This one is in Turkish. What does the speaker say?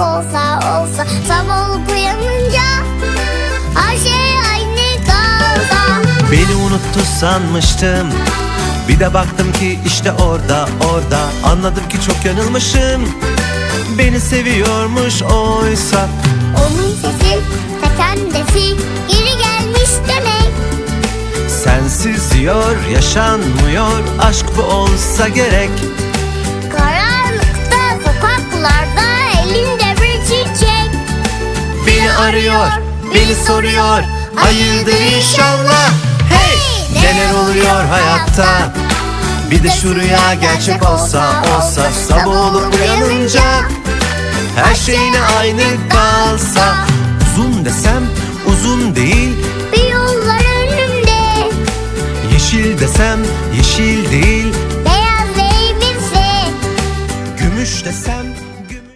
olsa olsa Sabah olup uyanınca Her şey aynı kalsa. Beni unuttu sanmıştım. Bir de baktım ki işte orada orada. Anladım ki çok yanılmışım. Beni seviyormuş oysa. Onun sesi tepemdesi Geri gelmiş demek. Sensiz diyor yaşanmıyor. Aşk bu olsa gerek arıyor, beni soruyor. Hayırdır inşallah. Hey! Neler oluyor hayatta? Bir de şu rüya gerçek olsa olsa Sabah olup uyanınca Her şeyine aynı kalsa. Uzun desem uzun değil. Bir yollar önümde. Yeşil desem yeşil değil. Beyaz elbise Gümüş desem